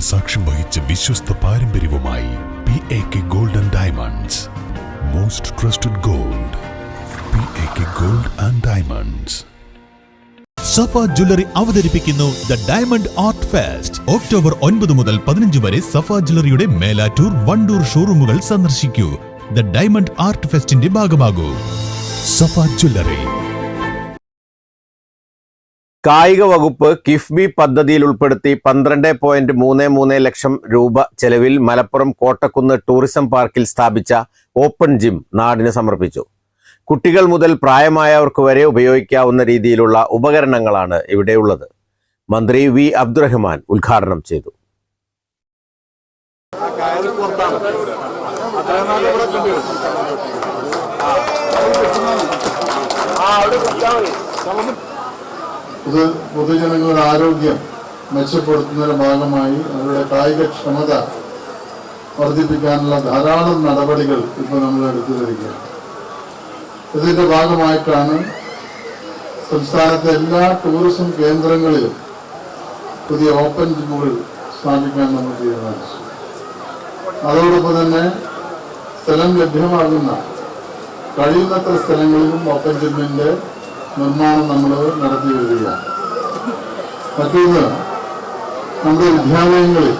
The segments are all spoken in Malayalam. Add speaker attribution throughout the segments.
Speaker 1: സാക്ഷ്യം വഹിച്ച വിശ്വസ്ത പാരമ്പര്യവുമായി P A K gold and diamonds most trusted gold P A K gold and diamonds
Speaker 2: Safa jewellery അവതരിപ്പിക്കുന്നു the diamond art fest October ഒൻപത് മുതൽ പതിനഞ്ച് വരെ സഫ ജ്വല്ലറിയുടെ മേലാറ്റൂർ വണ്ടൂർ ഷോറൂമുകൾ സന്ദർശിക്കൂ. ദ ഡയമണ്ട് ആർട്ട് ഫെസ്റ്റിന്റെ ഭാഗമാകൂ. സഫ ജ്വല്ലറി.
Speaker 3: കായിക വകുപ്പ് കിഫ്ബി പദ്ധതിയിൽ ഉൾപ്പെടുത്തി പന്ത്രണ്ട് പോയിന്റ് മൂന്ന് മൂന്ന് ലക്ഷം രൂപ ചെലവിൽ മലപ്പുറം കോട്ടക്കുന്ന് ടൂറിസം പാർക്കിൽ സ്ഥാപിച്ച ഓപ്പൺ ജിം നാടിന് സമർപ്പിച്ചു. കുട്ടികൾ മുതൽ പ്രായമായവർക്ക് വരെ ഉപയോഗിക്കാവുന്ന രീതിയിലുള്ള ഉപകരണങ്ങളാണ് ഇവിടെയുള്ളത് മന്ത്രി വി അബ്ദുറഹ്മാൻ ഉദ്ഘാടനം ചെയ്തു.
Speaker 4: ഇത് പൊതുജനങ്ങളുടെ ആരോഗ്യം മെച്ചപ്പെടുത്തുന്നതിന്റെ ഭാഗമായി അവരുടെ കായികക്ഷമത വർദ്ധിപ്പിക്കാനുള്ള ധാരാളം നടപടികൾ ഇപ്പോൾ നമ്മൾ എടുത്തു വരികയാണ്. ഇതിന്റെ ഭാഗമായിട്ടാണ് സംസ്ഥാനത്തെ എല്ലാ ടൂറിസം കേന്ദ്രങ്ങളിലും പുതിയ ഓപ്പൺ ജിമ്മുകൾ സ്ഥാപിക്കാൻ നമ്മൾ തീരുമാനിച്ചു. അതോടൊപ്പം തന്നെ സ്ഥലം ലഭ്യമാകുന്ന കഴിയുന്നത്ര സ്ഥലങ്ങളിലും ഓപ്പൺ ജിമ്മിന്റെ നിർമ്മാണം നമ്മൾ നടത്തി വരികയാണ് മറ്റൊന്ന് നമ്മുടെ വിദ്യാലയങ്ങളിൽ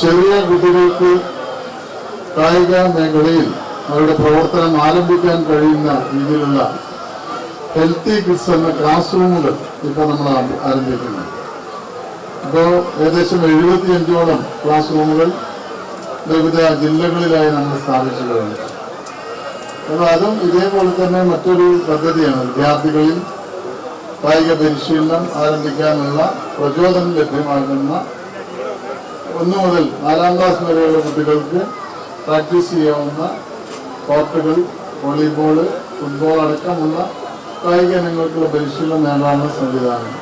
Speaker 4: ചെറിയ കുട്ടികൾക്ക് കായിക മേഖലയിൽ അവരുടെ പ്രവർത്തനം ആരംഭിക്കാൻ കഴിയുന്ന രീതിയിലുള്ള ഹെൽത്തി കിഡ്സ് എന്ന ക്ലാസ് റൂമുകൾ ഇപ്പോൾ നമ്മൾ ആരംഭി- ആരംഭിക്കുന്നു ഇപ്പോൾ ഏകദേശം എഴുപത്തിയഞ്ചോളം ക്ലാസ് റൂമുകൾ വിവിധ ജില്ലകളിലായി നമ്മൾ സ്ഥാപിച്ചു കഴിഞ്ഞു അപ്പോൾ അതും ഇതേപോലെ തന്നെ മറ്റൊരു പദ്ധതിയാണ്. വിദ്യാർത്ഥികളിൽ കായിക പരിശീലനം ആരംഭിക്കാനുള്ള പ്രചോദനം ലഭ്യമാകുന്ന ഒന്നു മുതൽ നാലാം ക്ലാസ് വരെയുള്ള കുട്ടികൾക്ക് പ്രാക്ടീസ് ചെയ്യാവുന്ന കോർട്ടുകൾ വോളിബോൾ ഫുട്ബോൾ അടക്കമുള്ള കായിക ഇനങ്ങൾക്കുള്ള പരിശീലനം നേടാനുള്ള സംവിധാനം.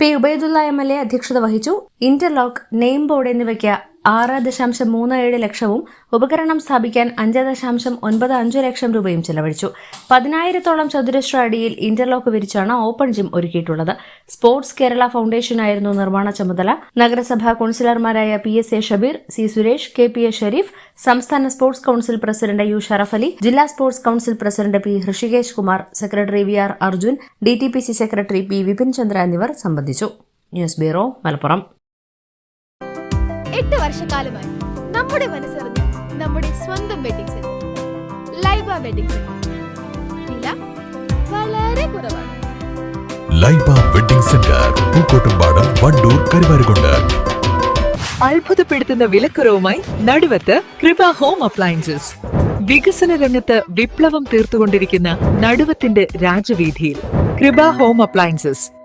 Speaker 5: P. Ubaidulla M. L. A അധ്യക്ഷത വഹിച്ചു. ഇന്റർലോക്ക് നെയിം ബോർഡ് എന്നിവയ്ക്ക് ആറ് ദശാംശം മൂന്ന് ഏഴ് ലക്ഷവും ഉപകരണം സ്ഥാപിക്കാൻ അഞ്ച് ദശാംശം ഒൻപത് അഞ്ച് ലക്ഷം രൂപയും ചെലവഴിച്ചു. പതിനായിരത്തോളം ചതുരശ്ര അടിയിൽ ഇന്റർലോക്ക് വിരിച്ചാണ് ഓപ്പൺ ജിം ഒരുക്കിയിട്ടുള്ളത്. സ്പോർട്സ് കേരള ഫൗണ്ടേഷനായിരുന്നു നിർമ്മാണ ചുമതല. നഗരസഭാ കൌൺസിലർമാരായ P S A Shabeer C Suresh K P A Sherif സംസ്ഥാന sports council president U Sharaf Ali ജില്ലാ sports council president P Rishikesh Kumar secretary V R Arjun D T P C secretary P Vipin Chandra എന്നിവർ സംബന്ധിച്ചു. News bureau Malappuram.
Speaker 6: എട്ട് വർഷക്കാലമായി നമ്മുടെ മനസ്സറിഞ്ഞ് നമ്മുടെ സ്വന്തം wedding centre Laiba wedding centre വില വളരെ കുറവാണ്.
Speaker 1: Laiba wedding centre Pookkottumpadam Wandoor Karuvarakundu.
Speaker 7: അത്ഭുതപ്പെടുത്തുന്ന വിലക്കുറവുമായി നടുവത്ത് കൃപ ഹോം അപ്ലയൻസസ്. വികസന രംഗത്ത് വിപ്ലവം തീർത്തുകൊണ്ടിരിക്കുന്ന നടുവത്തിന്റെ രാജവീതിയിൽ കൃപ ഹോം അപ്ലയൻസസ്.